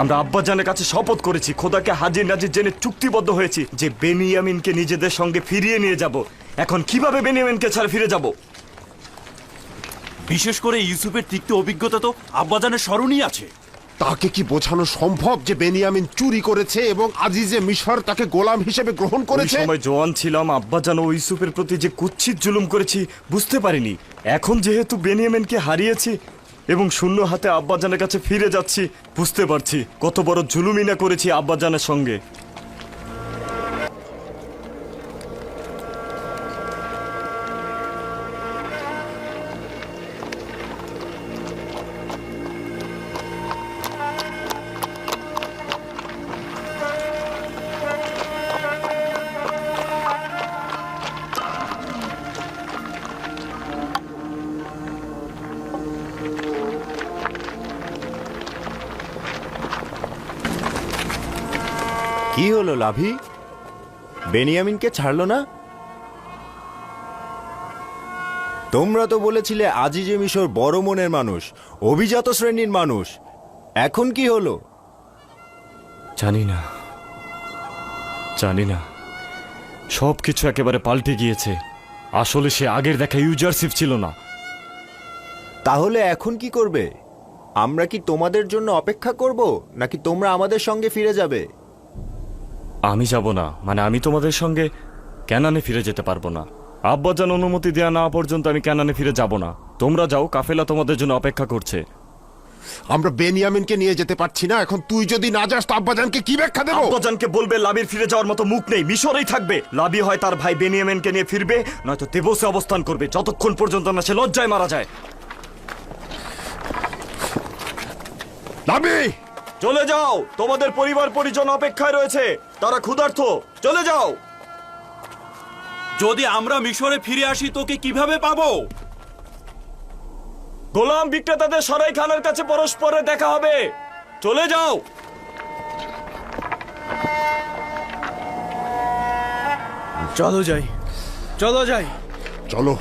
আমরা আব্বাজানের কাছে শপথ করেছি খোদাকে হাজির নাজির জেনে চুক্তিবদ্ধ হয়েছি যে বেনিয়ামিনকে নিজেদের সঙ্গে ফিরিয়ে নিয়ে যাব। এখন কীভাবে বেনিয়ামিনকে ছাড়া ফিরে যাব? বিশেষ করে ইউসুফের তিক্ত অভিজ্ঞতা তো আব্বাজানের স্মরণই আছে। তাকে কি বোঝানো সম্ভব যে বেনিয়ামিন চুরি করেছে এবং আজিজে মিশর তাকে গোলাম হিসেবে গ্রহণ করেছে? সময় জোয়ান ছিলাম আব্বাজান ও ইউসুফের প্রতি যে কুচ্ছিত জুলুম করেছি বুঝতে পারিনি। এখন যেহেতু বেনিয়ামিনকে হারিয়েছি এবং শূন্য হাতে আব্বাজানের কাছে ফিরে যাচ্ছি, বুঝতে পারছি। কত বড় জুলুমিনা করেছি আব্বাজানের সঙ্গে। লাভি? বেনিয়ামিনকে ছাড়লো না? তোমরা তো বলেছিলে আজিজে মিশর বড় মনের মানুষ অভিজাত শ্রেণির মানুষ। এখন কি হলো? জানি না। জানি না। সব কিছু একেবারে পাল্টে গিয়েছে। আসলে সে আগের দেখা ইউজারশিপ ছিল না। তাহলে এখন কি করবে? আমরা কি তোমাদের জন্য অপেক্ষা করব নাকি তোমরা আমাদের সঙ্গে ফিরে যাবে? আমি যাব না। মানে আমি তোমাদের সঙ্গে ক্যানানে ফিরে যেতে পারব না। আব্বাজান অনুমতি দেওয়া না পর্যন্ত আমি ক্যানানে ফিরে যাব না। তোমরা যাও কাফেলা তোমাদের জন্য অপেক্ষা করছে। আমরা বেনিয়ামিনকে নিয়ে যেতে পারছি না। এখন তুই যদি না যাস তো আব্বাজানকে কি ব্যাখ্যা দেবো? আব্বাজানকে বলবে লাবির ফিরে যাওয়ার মতো মুখ নেই মিশরেই থাকবে। লাবি হয় তার ভাই বেনিয়ামিনকে নিয়ে ফিরবে নয়তো তেবসে অবস্থান করবে। যতক্ষণ পর্যন্ত না সে লজ্জায় মারা যায়। লাবি! চলে যাও! তোমাদের পরিবার পরিজন অপেক্ষায় রয়েছে। তারা ক্ষুধার্থ চলে যাও। যদি আমরা মিশরে ফিরে আসি তোকে কীভাবে পাবো? গোলাম বিক্রেতাদের সরাই খানের কাছে পরস্পরে দেখা হবে। চলে যাও। চলো যাই। চলো যাই। চলো।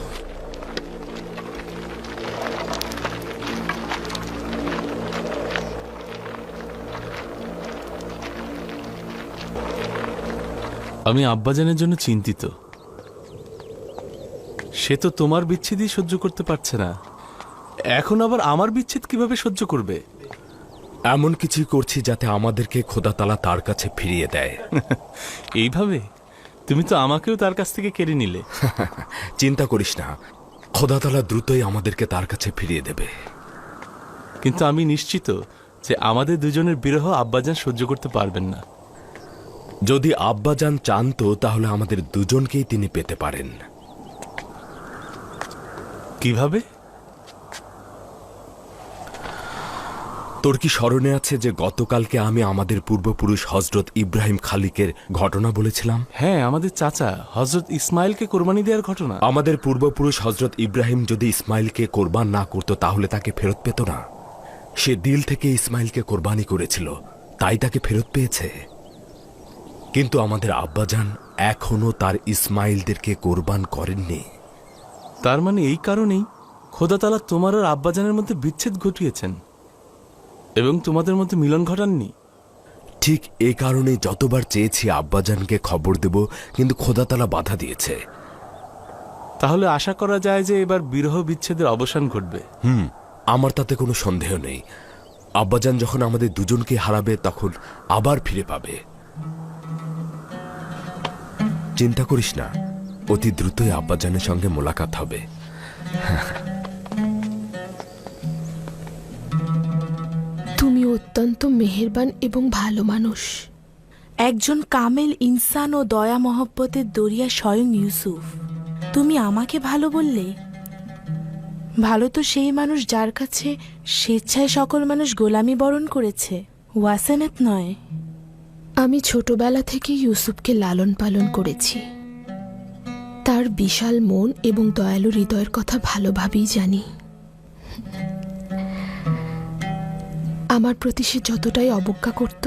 আমি আব্বাজানের জন্য চিন্তিত। সে তো তোমার বিচ্ছেদই সহ্য করতে পারছে না। এখন আবার আমার বিচ্ছেদ কীভাবে সহ্য করবে? এমন কিছুই করছি যাতে আমাদেরকে খোদাতালা তার কাছে ফিরিয়ে দেয়। এইভাবে? তুমি তো আমাকেও তার কাছ থেকে কেড়ে নিলে। চিন্তা করিস না। খোদাতালা দ্রুতই আমাদেরকে তার কাছে ফিরিয়ে দেবে। কিন্তু আমি নিশ্চিত যে আমাদের দুজনের বিরহ আব্বাজান সহ্য করতে পারবেন না। যদি আব্বাজান চান তো তাহলে আমাদের দুজনকেই তিনি পেতে পারেন। কীভাবে? তোর কি স্মরণে আছে যে গতকালকে আমি আমাদের পূর্বপুরুষ হজরত ইব্রাহিম খালিকের ঘটনা বলেছিলাম? হ্যাঁ আমাদের চাচা হজরত ইসমাইলকে কোরবানি দেওয়ার ঘটনা। আমাদের পূর্বপুরুষ হজরত ইব্রাহিম যদি ইসমাইলকে কোরবান না করত তাহলে তাকে ফেরত পেত না। সে দিল থেকে ইসমাইলকে কোরবানি করেছিল তাই তাকে ফেরত পেয়েছে। কিন্তু আমাদের আব্বাজান এখনও তার ইসমাইলদেরকে কোরবান করেননি। তার মানে এই কারণেই খোদাতালা তোমার আর আব্বাজানের মধ্যে বিচ্ছেদ ঘটিয়েছেন এবং তোমাদের মধ্যে মিলন ঘটাননি। ঠিক এই কারণে যতবার চেয়েছি আব্বাজানকে খবর দেব কিন্তু খোদাতালা বাধা দিয়েছে। তাহলে আশা করা যায় যে এবার বিরহ বিচ্ছেদের অবসান ঘটবে। হুম আমার তাতে কোনো সন্দেহ নেই। আব্বাজান যখন আমাদের দুজনকে হারাবে তখন আবার ফিরে পাবে। চিন্তা করিস না। অতি দ্রুতই আব্বাজানের সঙ্গে মোলাকাত হবে। তুমি অত্যন্ত মেহেরবান এবং ভালো মানুষ। একজন কামেল ইনসান ও দয়া মহব্বতের দরিয়া স্বয়ং ইউসুফ। তুমি আমাকে ভালো বললে? ভালো তো সেই মানুষ যার কাছে স্বেচ্ছায় সকল মানুষ গোলামি বরণ করেছে। ওয়াসেনেত নয়। আমি ছোটবেলা থেকে ইউসুফকে লালন পালন করেছি। তার বিশাল মন এবং দয়ালু হৃদয়ের কথা ভালোভাবেই জানি। আমার প্রতি সে যতটাই অবজ্ঞা করত,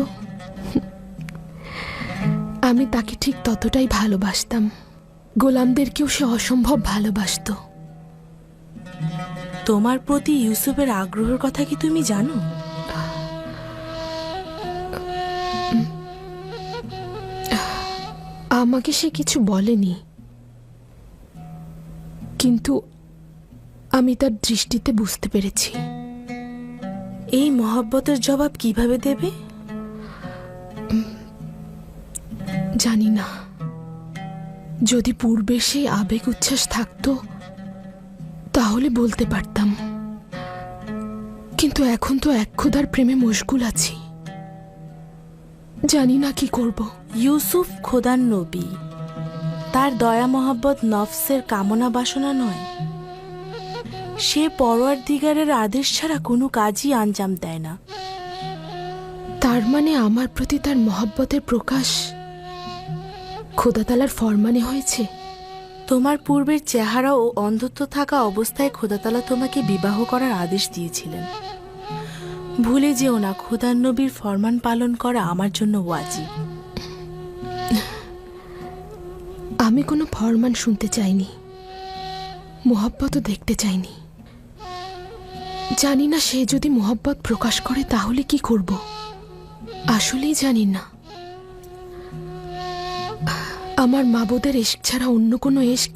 আমি তাকে ঠিক ততটাই ভালোবাসতাম। গোলামদেরকেও সে অসম্ভব ভালোবাসতো। তোমার প্রতি ইউসুফের আগ্রহের কথা কি তুমি জানো? আমাকে সে কিছু বলেনি। কিন্তু আমি তার দৃষ্টিতে বুঝতে পেরেছি। এই মহব্বতের জবাব কীভাবে দেবে? জানি না। যদি পূর্বে সেই আবেগ উচ্ছ্বাস থাকতো তাহলে বলতে পারতাম। কিন্তু এখন তো এক ক্ষুধার প্রেমে মশগুল আছি। জানি না কি করব। ইউসুফ খোদার নবী তার দয়া মহাব্বত নফসের কামনা বাসনা নয়। সে পরোয়ার দিগারের আদেশ ছাড়া কোনো কাজই আঞ্জাম দেয় না। তার মানে আমার প্রতি তার মহাব্বতের প্রকাশ খোদাতালার ফরমানে হয়েছে? তোমার পূর্বের চেহারা ও অন্ধত্ব থাকা অবস্থায় খোদাতালা তোমাকে বিবাহ করার আদেশ দিয়েছিলেন। ভুলে যেও না, খোদার নবীর ফরমান পালন করা আমার জন্য ওয়াজিব আমি কোনো ফরমান শুনতে চাইনি, মোহব্বতও দেখতে চাইনি। জানি না সে যদি মোহব্বত প্রকাশ করে তাহলে কি করব, আসলেই জানি না। আমার মাবুদের এশক ছাড়া অন্য কোনো এশক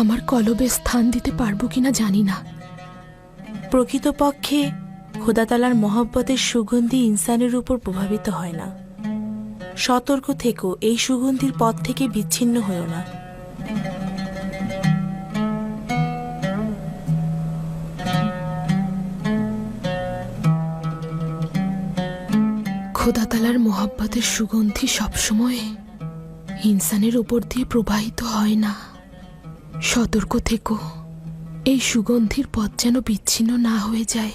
আমার কলবে স্থান দিতে পারব কিনা জানি না। প্রকৃতপক্ষে খোদাতালার মহব্বতের সুগন্ধি ইনসানের উপর প্রভাবিত হয় না। সতর্ক থেকো, এই সুগন্ধির পথ থেকে বিচ্ছিন্ন হয়েও না। খোদাতালার মোহাব্বতের সুগন্ধি সবসময় ইনসানের উপর দিয়ে প্রবাহিত হয় না। সতর্ক থেকো। এই সুগন্ধির পথ যেন বিচ্ছিন্ন না হয়ে যায়।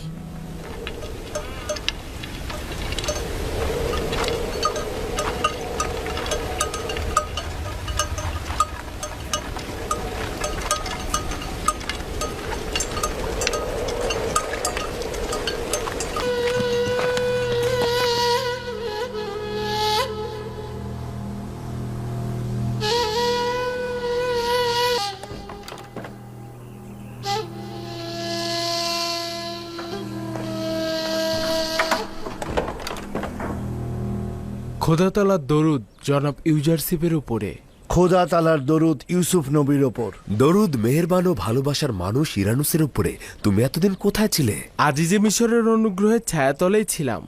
খোদাতালার দরুদ জনাব ইউজারশিপের উপরে। খোদা তালার দরুদ ইউসুফ নবীর ওপর দরুদ মেহেরবান ও ভালোবাসার মানুষ ইরানুসের উপরে। তুমি এতদিন কোথায় ছিলে? আজিজে মিশরের অনুগ্রহের ছায়াতলেই ছিলাম।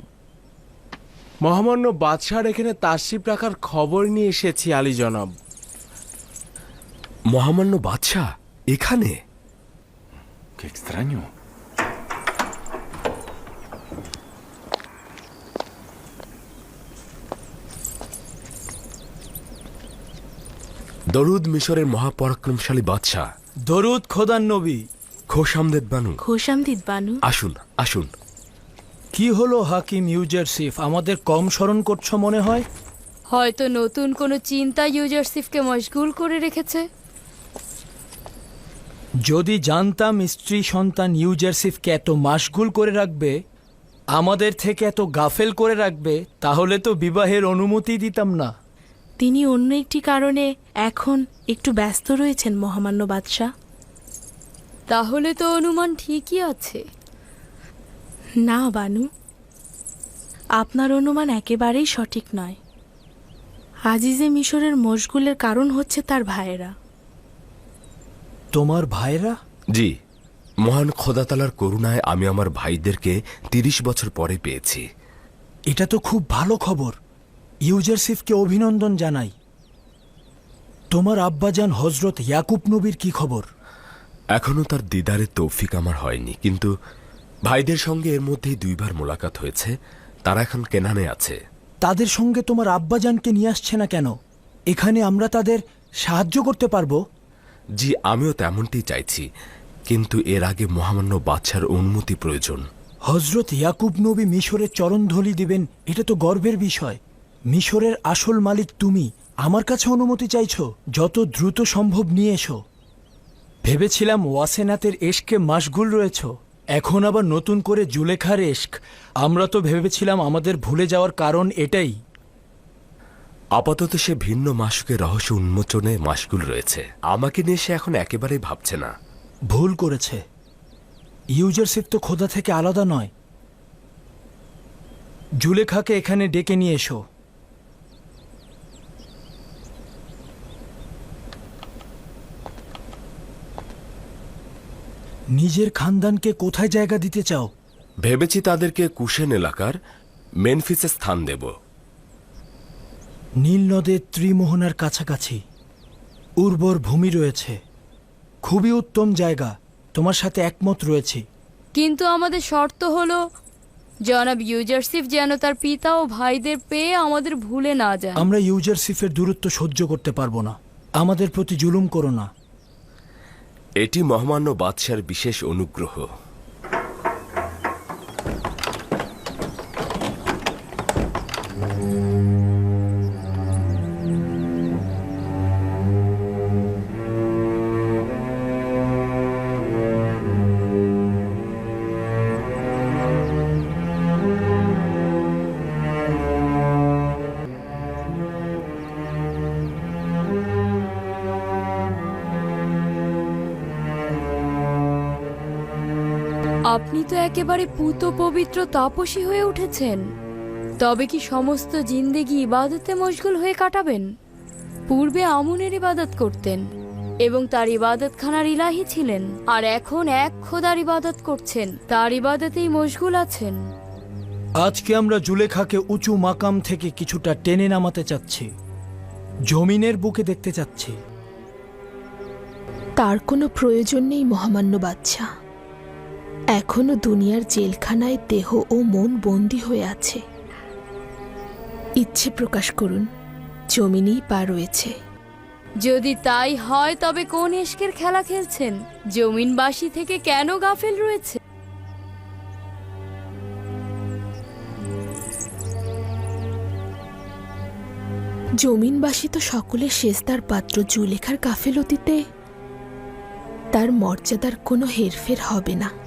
মহামান্য বাদশাহর এখানে তাসিপ রাখার খবর নিয়ে এসেছি আলী জনাব। মহামান্য বাদশাহ এখানে? extraño. দরুদ মিশরের মহাপরাক্রমশালী বাদশাহ। দরুদ খোদার নবী। খোশামদেদ বানু। খোশামদিদ বানু। আসুন আসুন। কি হলো হাকিম ইউজারশিফ আমাদের কম স্মরণ করছ মনে হয়? হয়তো নতুন কোনো চিন্তা ইউজারশিপকে মশগুল করে রেখেছে। যদি জানতাম স্ত্রী সন্তান ইউজারশিফকে এত মাসগুল করে রাখবে আমাদের থেকে এত গাফেল করে রাখবে তাহলে তো বিবাহের অনুমতি দিতাম না। তিনি অন্য একটি কারণে এখন একটু ব্যস্ত রয়েছেন মহামান্য বাদশাহ। তাহলে তো অনুমান ঠিকই আছে। না বানু। আপনার অনুমান একেবারেই সঠিক নয়। আজিজে মিশরের মশগুলের কারণ হচ্ছে তার ভাইয়েরা। তোমার ভাইরা জি মহান খোদাতালার করুণায় আমি আমার ভাইদেরকে তিরিশ বছর পরে পেয়েছি। এটা তো খুব ভালো খবর। ইউজারশিফকে অভিনন্দন জানাই। তোমার আব্বাজান হজরত ইয়াকুব নবীর কি খবর? এখনও তার দিদারের তৌফিক আমার হয়নি কিন্তু ভাইদের সঙ্গে এর মধ্যেই দুইবার মোলাকাত হয়েছে তারা এখন কেনানে আছে। তাদের সঙ্গে তোমার আব্বাজানকে নিয়ে আসছে না কেন? এখানে আমরা তাদের সাহায্য করতে পারব? জি আমিও তেমনটি চাইছি কিন্তু এর আগে মহামান্য বাদশার অনুমতি প্রয়োজন। হজরত ইয়াকুব নবী মিশরের চরণধলি দিবেন এটা তো গর্বের বিষয়। মিশরের আসল মালিক তুমি। আমার কাছে অনুমতি চাইছ যত দ্রুত সম্ভব নিয়ে এসো। ভেবেছিলাম ওয়াসেনাতের এশকে মাসগুল রয়েছ এখন আবার নতুন করে জুলেখার এশক। আমরা তো ভেবেছিলাম আমাদের ভুলে যাওয়ার কারণ এটাই। আপাতত সে ভিন্ন মাসুকের রহস্য উন্মোচনে মাসগুল রয়েছে। আমাকে নিয়ে সে এখন একেবারেই ভাবছে না। ভুল করেছে। ইউজারশিপ তো খোদা থেকে আলাদা নয়। জুলেখাকে এখানে ডেকে নিয়ে এসো। নিজের খানদানকে কোথায় জায়গা দিতে চাও? ভেবেছি তাদেরকে কুশেন এলাকার মেনফিসে স্থান দেব। নীল নদের ত্রিমোহনার কাছাকাছি। উর্বর ভূমি রয়েছে। খুবই উত্তম জায়গা। তোমার সাথে একমত রয়েছে। কিন্তু আমাদের শর্ত হলো জনাব ইউজারসিফ যেন তার পিতা ও ভাইদের পেয়ে আমাদের ভুলে না যায়। আমরা ইউজারসিফের দূরত্ব সহ্য করতে পারব না। আমাদের প্রতি জুলুম করো না। এটি মহামান্য বাদশার বিশেষ অনুগ্রহ। আপনি তো একেবারে পুত পবিত্র তাপসী হয়ে উঠেছেন। তবে কি সমস্ত জিন্দেগি ইবাদতে মশগুল হয়ে কাটাবেন? পূর্বে আমুনের ইবাদত করতেন এবং তার ইবাদতখানার ইলাহি ছিলেন আর এখন এক খোদার ইবাদত করছেন তার ইবাদতেই মশগুল আছেন। আজকে আমরা জুলেখাকে উঁচু মাকাম থেকে কিছুটা টেনে নামাতে চাচ্ছি। জমিনের বুকে দেখতে চাচ্ছি। তার কোনো প্রয়োজন নেই মহামান্য বাচ্চা এখনও দুনিয়ার জেলখানায় দেহ ও মন বন্দী হয়ে আছে। ইচ্ছে প্রকাশ করুন জমিনেই পা রয়েছে। যদি তাই হয় তবে কোন এশকের খেলা খেলছেন? জমিনবাসী থেকে কেন গাফেল রয়েছে? জমিনবাসী তো সকলের শেষদার পাত্র জুলেখার গাফেলতিতে। তার মর্যাদার কোনো হেরফের হবে না।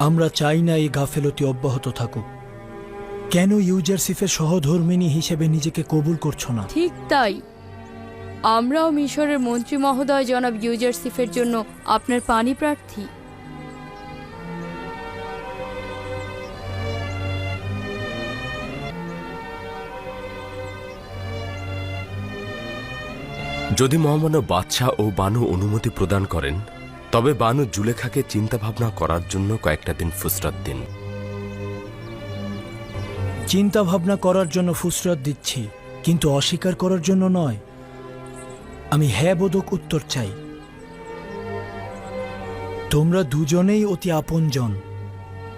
আমরা চাই না এই গাফেলতি অব্যাহত থাকুক। কেন ইউজারসিফের সহধর্মিনী হিসেবে নিজেকে কবুল করছ না? ঠিক তাই। আমরাও মিশরের মন্ত্রী মহোদয় জনাব ইউজারসিফের জন্য আপনার পানি প্রার্থী। যদি মহামান্য বাদশাহ ও বানু অনুমতি প্রদান করেন তবে বানু জুলেখাকে চিন্তাভাবনা করার জন্য কয়েকটা দিন ফুসরাত দিন। চিন্তা ভাবনা করার জন্য ফুসরত দিচ্ছি, কিন্তু অস্বীকার করার জন্য নয়। আমি হ্যাঁ বোধক উত্তর চাই। তোমরা দুজনেই অতি আপনজন।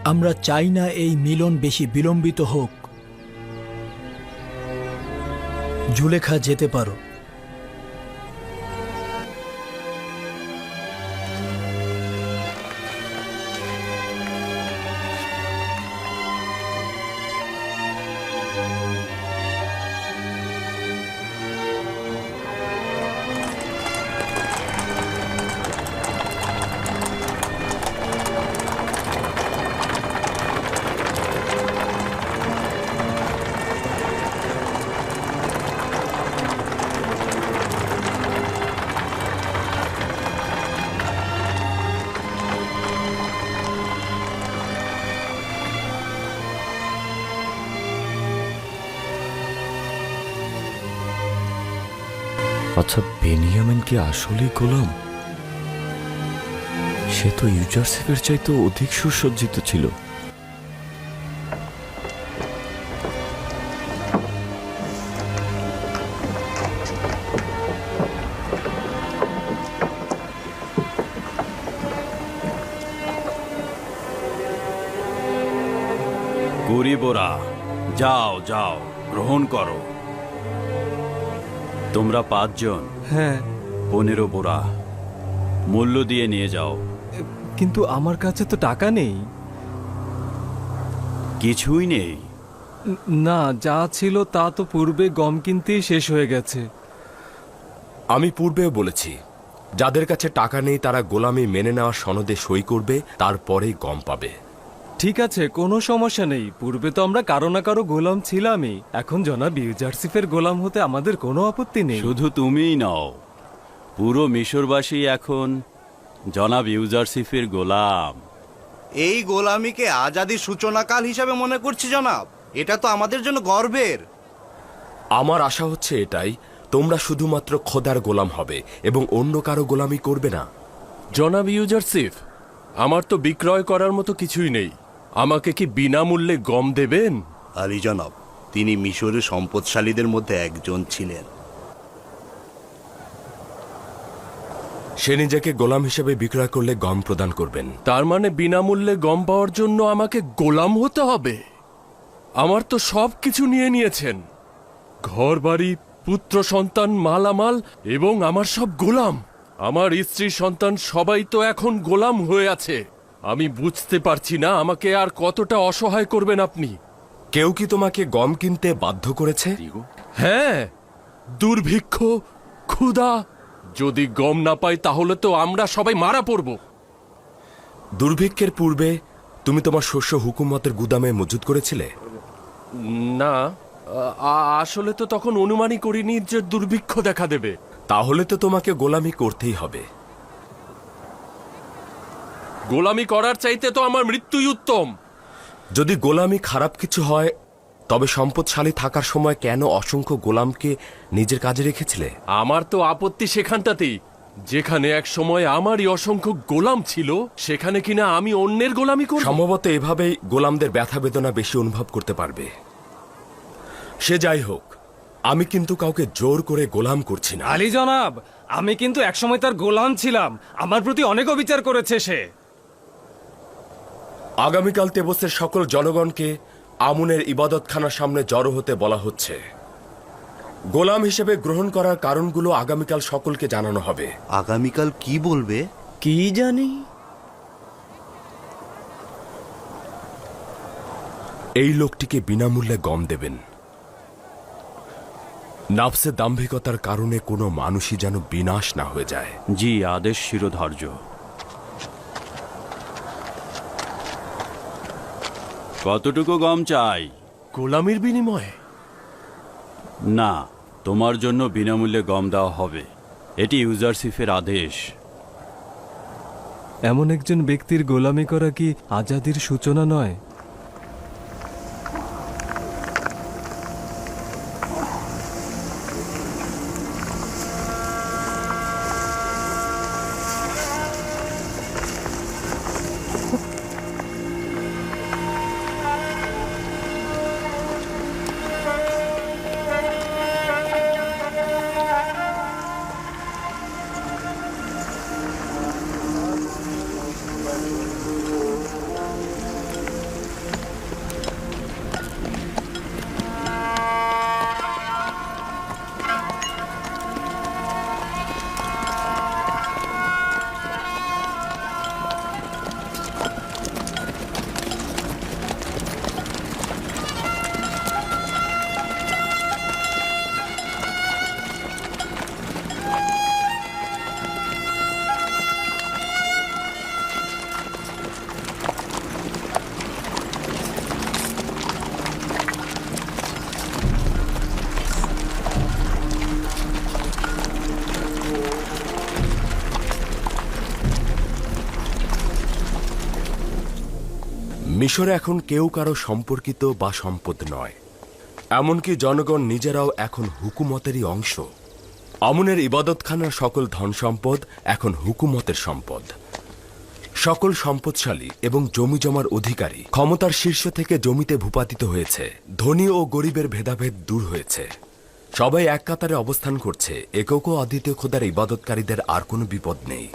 আমরা চাই না এই মিলন বেশি বিলম্বিত হোক। জুলেখা যেতে পারো। আচ্ছা বেনিয়ামিন কি আসলে গোলাম? সে তো ইউজারসিফের চাইতে অধিক সুসজ্জিত ছিল। গরিবরা, যাও যাও, গ্রহণ করো। তোমরা পাঁচজন হ্যাঁ। পনেরো বোরা মূল্য দিয়ে নিয়ে যাও। কিন্তু আমার কাছে তো টাকা নেই। কিছুই নেই। না যা ছিল তা তো পূর্বে গম কিনতেই শেষ হয়ে গেছে। আমি পূর্বেও বলেছি যাদের কাছে টাকা নেই তারা গোলামি মেনে নেওয়া সনদে সই করবে তারপরেই গম পাবে। ঠিক আছে কোনো সমস্যা নেই। পূর্বে তো আমরা কারও না কারও গোলাম ছিলামই। এখন জনাব ইউজারসিফের গোলাম হতে আমাদের কোনো আপত্তি নেই। শুধু তুমিই নও পুরো মিশরবাসী এখন জনাব ইউজারসিফের গোলাম। এই গোলামিকে আজাদির সূচনাকাল হিসাবে মনে করছি জনাব। এটা তো আমাদের জন্য গর্বের। আমার আশা হচ্ছে এটাই তোমরা শুধুমাত্র খোদার গোলাম হবে এবং অন্য কারও গোলামি করবে না। জনাব ইউজারসিফ আমার তো বিক্রয় করার মতো কিছুই নেই। আমাকে কি বিনামূল্যে গম দেবেন? আলী জনাব তিনি মিশরের সম্পদশালীদের মধ্যে একজন ছিলেন। সে নিজেকে গোলাম হিসেবে বিক্রয় করলে গম প্রদান করবেন। তার মানে বিনামূল্যে গম পাওয়ার জন্য আমাকে গোলাম হতে হবে? আমার তো সব কিছু নিয়ে নিয়েছেন। ঘর বাড়ি পুত্র সন্তান মালামাল এবং আমার সব গোলাম। আমার স্ত্রী সন্তান সবাই তো এখন গোলাম হয়ে আছে। আমি বুঝতে পারছি না আমাকে আর কতটা অসহায় করবেন আপনি। কেউ কি তোমাকে গম কিনতে বাধ্য করেছে? হ্যাঁ দুর্ভিক্ষ ক্ষুধা যদি গম না পাই তাহলে তো আমরা সবাই মারা পড়ব। দুর্ভিক্ষের পূর্বে তুমি তোমার শস্য হুকুমতের গুদামে মজুত করেছিলে? না আসলে তো তখন অনুমানই করিনি যে দুর্ভিক্ষ দেখা দেবে। তাহলে তো তোমাকে গোলামি করতেই হবে। গোলামি করার চাইতে তো আমার মৃত্যুই উত্তম। যদি গোলামি খারাপ কিছু হয় তবে সম্পদশালী থাকার সময় কেন অসংখ্য গোলামকে নিজের কাজে রেখেছিলে? আমার তো আপত্তি সেখানটাতেই। যেখানে এক সময় আমারই অসংখ্য গোলাম ছিল সেখানে কিনা আমি অন্যের গোলামি করব? সম্ভবত এভাবেই গোলামদের ব্যথা বেদনা বেশি অনুভব করতে পারবে। সে যাই হোক আমি কিন্তু কাউকে জোর করে গোলাম করছি না। আলী জনাব আমি কিন্তু একসময় তার গোলাম ছিলাম। আমার প্রতি অনেক অবিচার করেছে সে। আগামীকাল তেবসের সকল জনগণকে আমুনের ইবাদতখানার সামনে জড়ো হতে বলা হচ্ছে। গোলাম হিসেবে গ্রহণ করার কারণগুলো আগামীকাল সকলকে জানানো হবে। আগামীকাল কি বলবে? কি জানি? এই লোকটিকে বিনামূল্যে গম দেবেন। নাফসে দাম্ভিকতার কারণে কোনো মানুষই যেন বিনাশ না হয়ে যায়। জি আদেশ শিরোধার্য। কতটুকু গম চাই? গোলামির বিনিময়ে? না তোমার জন্য বিনামূল্যে গম দেওয়া হবে। এটি ইউজারসিফের আদেশ। এমন একজন ব্যক্তির গোলামি করা কি আজাদির সূচনা নয়? মিশরে এখন কেউ কারও সম্পর্কিত বা সম্পদ নয়। এমনকি জনগণ নিজেরাও এখন হুকুমতেরই অংশ। আমনের ইবাদতখানার সকল ধন সম্পদ এখন হুকুমতের সম্পদ। সকল সম্পদশালী এবং জমি জমার অধিকারী ক্ষমতার শীর্ষ থেকে জমিতে ভূপাতিত হয়েছে। ধনী ও গরিবের ভেদাভেদ দূর হয়েছে। সবাই এক কাতারে অবস্থান করছে। একক ও অদ্বিতীয় খোদার ইবাদতকারীদের আর কোনো বিপদ নেই।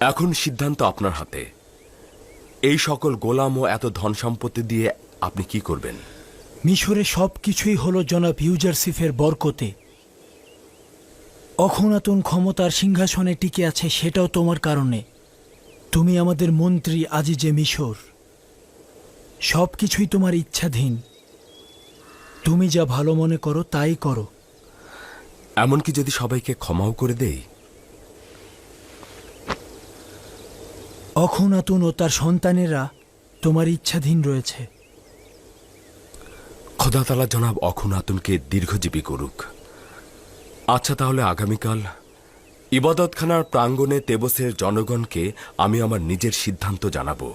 এখন সিদ্ধান্ত আপনার হাতে। এই সকল গোলাম ও এত ধন সম্পত্তি দিয়ে আপনি কি করবেন? মিশরে সব কিছুই হলো জনাব ইউজারসিফের বরকতে। অখনাতন ক্ষমতার সিংহাসনে টিকে আছে সেটাও তোমার কারণে। তুমি আমাদের মন্ত্রী আজিজে মিশর। সব কিছুই তোমার ইচ্ছাধীন। তুমি যা ভালো মনে করো তাই করো। এমনকি যদি সবাইকে ক্ষমাও করে দেই? অখনাতুন ও তার সন্তানেরা তোমার ইচ্ছাধীন রয়েছে। খোদাতালা জনাব অখনাতুনকে দীর্ঘজীবী করুক। আচ্ছা তাহলে আগামীকাল ইবাদতখানার প্রাঙ্গণে তেবসের জনগণকে আমি আমার নিজের সিদ্ধান্ত জানাব।